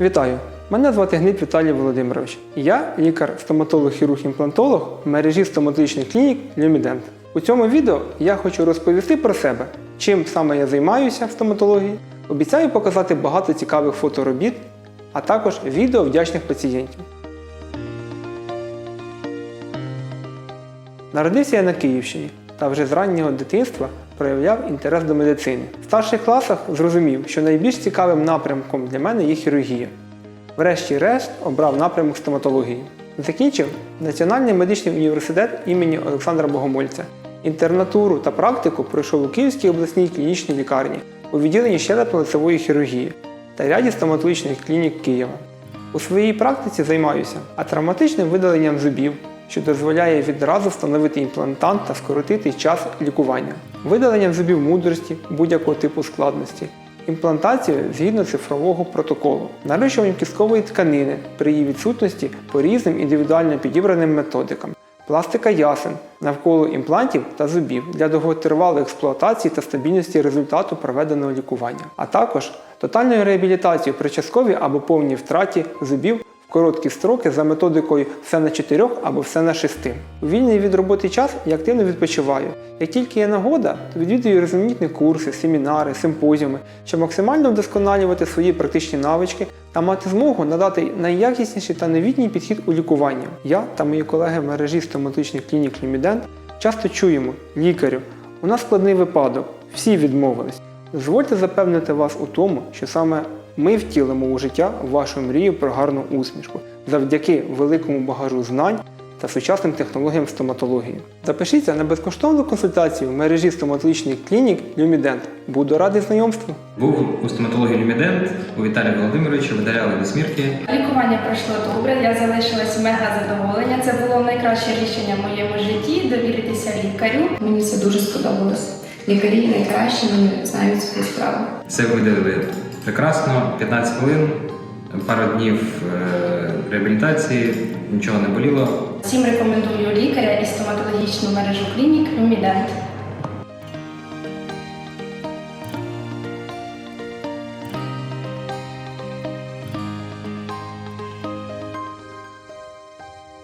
Вітаю! Мене звати Гнит Віталій Володимирович. Я лікар, стоматолог-хірург-імплантолог в мережі стоматологічних клінік Люмідент. У цьому відео я хочу розповісти про себе, чим саме я займаюся в стоматології. Обіцяю показати багато цікавих фоторобіт, а також відео вдячних пацієнтів. Народився я на Київщині та вже з раннього дитинства проявляв інтерес до медицини. В старших класах зрозумів, що найбільш цікавим напрямком для мене є хірургія. Врешті-решт обрав напрямок стоматології. Закінчив Національний медичний університет імені Олександра Богомольця. Інтернатуру та практику пройшов у Київській обласній клінічній лікарні у відділенні щелепно-лицевої хірургії та ряді стоматологічних клінік Києва. У своїй практиці займаюся атравматичним видаленням зубів, що дозволяє відразу встановити імплантант та скоротити час лікування, видаленням зубів мудрості будь-якого типу складності, імплантацією згідно цифрового протоколу, нарощуванням кісткової тканини при її відсутності по різним індивідуально підібраним методикам, пластика ясен. Навколо імплантів та зубів для довготривалої експлуатації та стабільності результату проведеного лікування, а також тотальною реабілітацією при частковій або повній втраті зубів короткі строки за методикою все на 4 або все на 6. У вільний від роботи час я активно відпочиваю. Як тільки є нагода, то відвідую різноманітні курси, семінари, симпозіуми, щоб максимально вдосконалювати свої практичні навички та мати змогу надати найякісніший та новітній підхід у лікуванні. Я та мої колеги в мережі стоматологічних клінік Лімідент часто чуємо лікарю, у нас складний випадок, всі відмовились. Дозвольте запевнити вас у тому, що саме ми втілимо у життя вашу мрію про гарну усмішку завдяки великому багажу знань та сучасним технологіям стоматології. Запишіться на безкоштовну консультацію в мережі стоматологічних клінік Люмідент. Буду радий знайомству. Був у стоматології Люмідент у Віталія Володимировича, видаляли до смірки. Лікування пройшло добре, я залишилась мега задоволення. Це було найкраще рішення в моєму житті довіритися лікарю. Мені це дуже сподобалось. Лікарі найкращі вони знають свою справу. Все видалили прекрасно, 15 хвилин, пару днів е, реабілітації, нічого не боліло. Всім рекомендую лікаря і стоматологічну мережу клінік Люмідент.